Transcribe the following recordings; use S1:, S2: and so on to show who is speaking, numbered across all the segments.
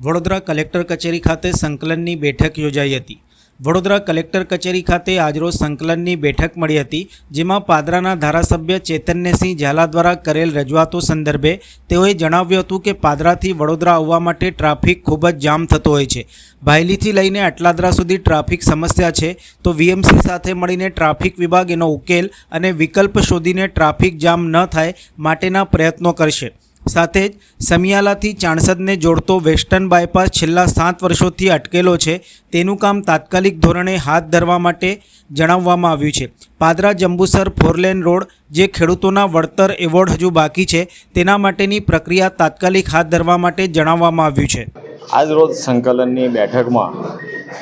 S1: Vadodara collector કચેરી ખાતે સંકલનની બેઠક યોજાઈ હતી. વડોદરા કલેક્ટર કચેરી ખાતે આજરોજ સંકલનની બેઠક મળી હતી, જેમાં પાદરાના ધારાસભ્ય ચેતન્યસિંહ ઝાલા દ્વારા કરેલ રજૂઆતો સંદર્ભે તેઓએ જણાવ્યું હતું કે પાદરાથી વડોદરા આવવા માટે ટ્રાફિક ખૂબ જ જામ થતો હોય છે. ભાયલીથી લઈને અટલાદરા સુધી ટ્રાફિક સમસ્યા છે, તો વીએમસી સાથે મળીને ટ્રાફિક વિભાગ એનો ઉકેલ અને વિકલ્પ શોધીને ટ્રાફિક જામ ન થાય માટેના પ્રયત્નો કરશે. સાથે જ સમિયાલાથી ચાણસદને જોડતો વેસ્ટર્ન બાયપાસ છેલ્લા સાત વર્ષોથી અટકેલો છે. તેનું કામ તાત્કાલિક ધોરણે હાથ ધરવા માટે જણાવવામાં આવ્યું છે. પાદરા જંબુસર ફોરલેન રોડ, જે ખેડૂતોના વળતર એવોર્ડ હજુ બાકી છે, તેના માટેની પ્રક્રિયા તાત્કાલિક હાથ ધરવા માટે જણાવવામાં આવ્યું છે.
S2: આજ રોજ સંકલનની બેઠકમાં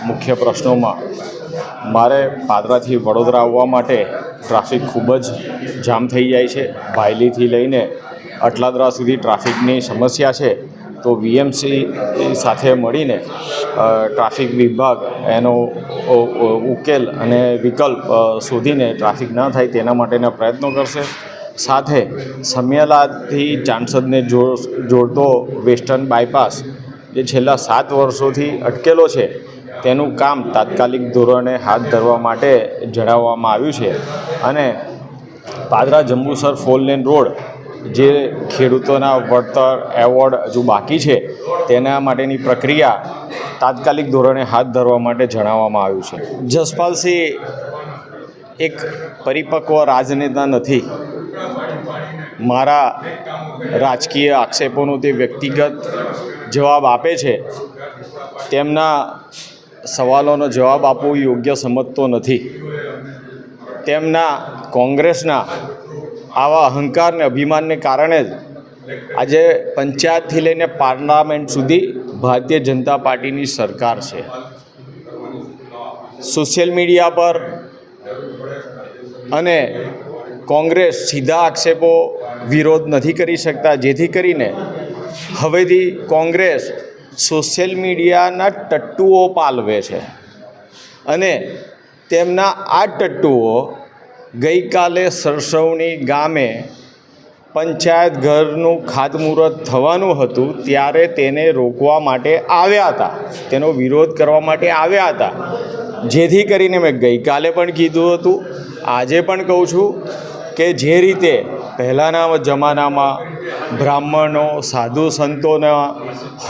S2: મુખ્ય પ્રશ્નોમાં મારે પાદરાથી વડોદરા આવવા માટે ટ્રાફિક ખૂબ જ જામ થઈ જાય છે. ભાયલીથી લઈને અટલાદરા સુધી ટ્રાફિકની સમસ્યા છે, તો વીએમસી સાથે મળીને ટ્રાફિક વિભાગ એનો ઉકેલ અને વિકલ્પ શોધીને ટ્રાફિક ન થાય તેના માટેના પ્રયત્નો કરશે. સાથે સમિયાલાથી ચાંસદને જોડતો વેસ્ટર્ન બાયપાસ જે છેલ્લા સાત વર્ષોથી અટકેલો છે, તેનું કામ તાત્કાલિક ધોરણે હાથ ધરવા માટે જણાવવામાં આવ્યું છે. અને Padra Jambusar four lane road જે ખેડૂતોના વળતર એવોર્ડ હજુ બાકી છે, તેના માટેની પ્રક્રિયા તાત્કાલિક ધોરણે હાથ ધરવા માટે જણાવવામાં આવ્યું છે. જસપાલસિંહ એક પરિપક્વ રાજનેતા નથી. મારા રાજકીય આક્ષેપોનો તે વ્યક્તિગત જવાબ આપે છે. તેમના સવાલોનો જવાબ આપવો યોગ્ય સમજતો નથી. તેમના કોંગ્રેસના આવા અહંકાર ને અભિમાનને કારણે જ આજે પંચાયતથી લઈને પાર્લામેન્ટ સુધી ભારતીય જનતા પાર્ટીની સરકાર છે. સોશિયલ મીડિયા પર અને કોંગ્રેસ સીધા આક્ષેપો વિરોધ નથી કરી શકતા, જેથી કરીને હવેથી કોંગ્રેસ સોશિયલ મીડિયાના ટટ્ટુઓ પાલવે છે. અને તેમના આ ટટ્ટુઓ ગઈકાલે સરસવણી ગામે પંચાયત ઘરનું ખાતમુહૂર્ત થવાનું હતું, ત્યારે તેને રોકવા માટે આવ્યા હતા. તેનો વિરોધ કરવા માટે આવ્યા હતા. જેથી કરીને મેં ગઈકાલે પણ કીધું હતું. આજે પણ કહું છું કે જે રીતે પહેલાંના જમાનામાં બ્રાહ્મણો, સાધુ સંતોના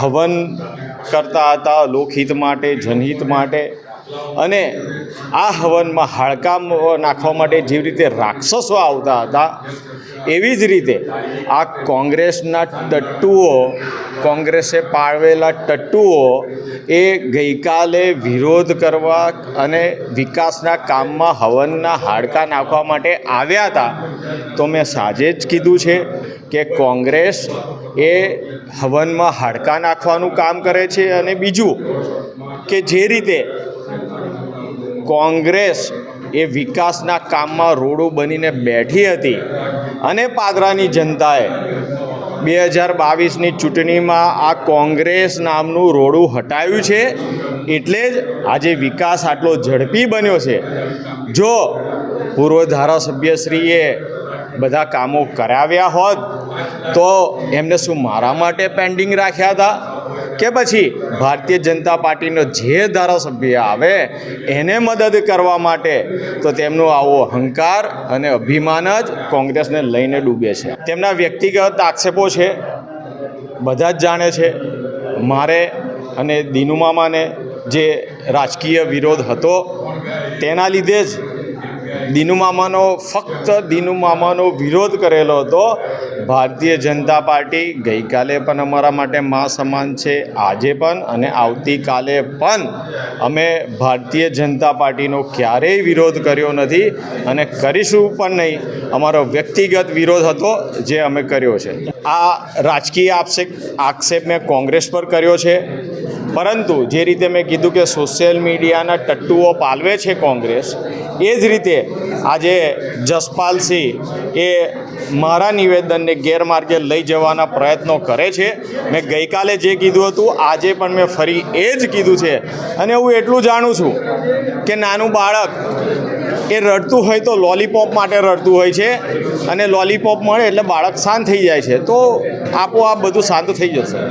S2: હવન કરતા હતા લોકહિત માટે, જનહિત માટે. અને આ હવનમાં હાડકાં નાખવા માટે જેવી રીતે રાક્ષસો આવતા હતા, એવી જ રીતે આ કોંગ્રેસના ટટ્ટુઓ, કોંગ્રેસે પાળવેલા ટટ્ટુઓ એ ગઈકાલે વિરોધ કરવા અને વિકાસના કામમાં હવનના હાડકાં નાખવા માટે આવ્યા હતા. તો મેં સાજે જ કીધું છે કે કોંગ્રેસ એ હવનમાં હાડકાં નાખવાનું કામ કરે છે અને બીજું કે જે રીતે કોંગ્રેસ એ વિકાસના કામમાં રોડો બનીને બેઠી હતી અને પાદરાની જનતાએ બે હજાર બાવીસની ચૂંટણીમાં આ કોંગ્રેસ નામનું રોડું હટાવ્યું છે, એટલે જ આજે વિકાસ આટલો ઝડપી બન્યો છે. જો પૂર્વ ધારાસભ્યશ્રીએ બધા કામો કરાવ્યા હોત તો એમને શું મારા માટે પેન્ડિંગ રાખ્યા હતા? કે પછી ભારતીય જનતા પાર્ટીનો જે ધારાસભ્ય આવે, એને મદદ કરવા માટે? તો તેમનો આવો અહંકાર અને અભિમાન જ કોંગ્રેસને લઈને ડૂબે છે. તેમના વ્યક્તિગત આક્ષેપો છે, બધા જ જાણે છે. મારે અને દીનુ મામાને જે રાજકીય વિરોધ હતો, તેના લીધે જ દીનુ મામાનો ફક્ત દીનુ મામાનો વિરોધ કરેલો હતો. ભારતીય જનતા પાર્ટી ગઈકાલે પણ અમારા માટે મા સમાન છે, આજે પણ અને આવતીકાલે પણ. અમે ભારતીય જનતા પાર્ટીનો ક્યારેય વિરોધ કર્યો નથી અને કરીશું પણ નહીં. અમારો વ્યક્તિગત વિરોધ હતો જે અમે કર્યો છે. આ રાજકીય આક્ષેપ આક્ષેપ મેં કોંગ્રેસ પર કર્યો છે. પરંતુ જે રીતે મેં કીધું કે સોશિયલ મીડિયાના ટટ્ટુઓ પાલવે છે કોંગ્રેસ, એ જ રીતે આજે જસપાલસિંહ એ મારા નિવેદનને ગેરમાર્ગે લઈ જવાના પ્રયત્નો કરે છે. મેં ગઈકાલે જે કીધું હતું, આજે પણ મેં ફરી એ જ કીધું છે. અને હું એટલું જાણું છું કે નાનું બાળક એ રડતું હોય તો લોલીપોપ માટે રડતું હોય છે અને લોલીપોપ મળે એટલે બાળક શાંત થઈ જાય છે. તો આપોઆપ બધું શાંત થઈ જશે.